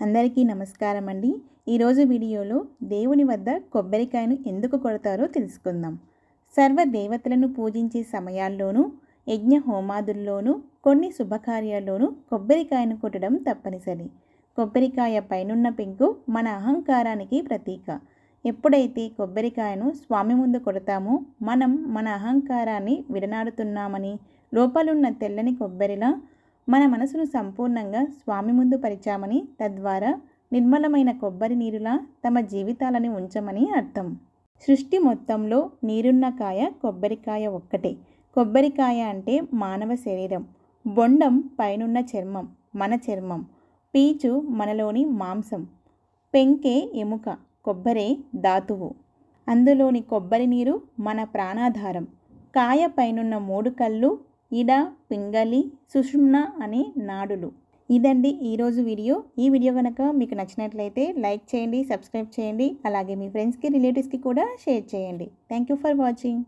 అందరికీ నమస్కారం అండి. ఈరోజు వీడియోలో దేవుని వద్ద కొబ్బరికాయను ఎందుకు కొడతారో తెలుసుకుందాం. సర్వ దేవతలను పూజించే సమయాల్లోనూ యజ్ఞ హోమాదుల్లోనూ కొన్ని శుభకార్యాల్లోనూ కొబ్బరికాయను కొట్టడం తప్పనిసరి. కొబ్బరికాయ పైనున్న పెంకు మన అహంకారానికి ప్రతీక. ఎప్పుడైతే కొబ్బరికాయను స్వామి ముందు కొడతామో మనం మన అహంకారాన్ని విడనాడుతున్నామని లోపలున్న తెల్లని కొబ్బరిలా మన మనసును సంపూర్ణంగా స్వామి ముందు పరిచామని తద్వారా నిర్మలమైన కొబ్బరి నీరులా తమ జీవితాలని ఉంచమని అర్థం. సృష్టి మొత్తంలో నీరున్న కాయ కొబ్బరికాయ ఒక్కటే. కొబ్బరికాయ అంటే మానవ శరీరం. బొండం పైనున్న చర్మం మన చర్మం. పీచు మనలోని మాంసం. పెంకే ఎముక కొబ్బరే ధాతువు. అందులోని కొబ్బరి నీరు మన ప్రాణాధారం. కాయ పైనున్న మూడు కళ్ళు ఇడ పింగళి సుషుమ్న అనే నాడులు. ఇదండి ఈరోజు వీడియో. ఈ వీడియో కనుక మీకు నచ్చినట్లయితే లైక్ చేయండి సబ్స్క్రైబ్ చేయండి అలాగే మీ ఫ్రెండ్స్కి రిలేటివ్స్కి కూడా షేర్ చేయండి. Thank you for watching.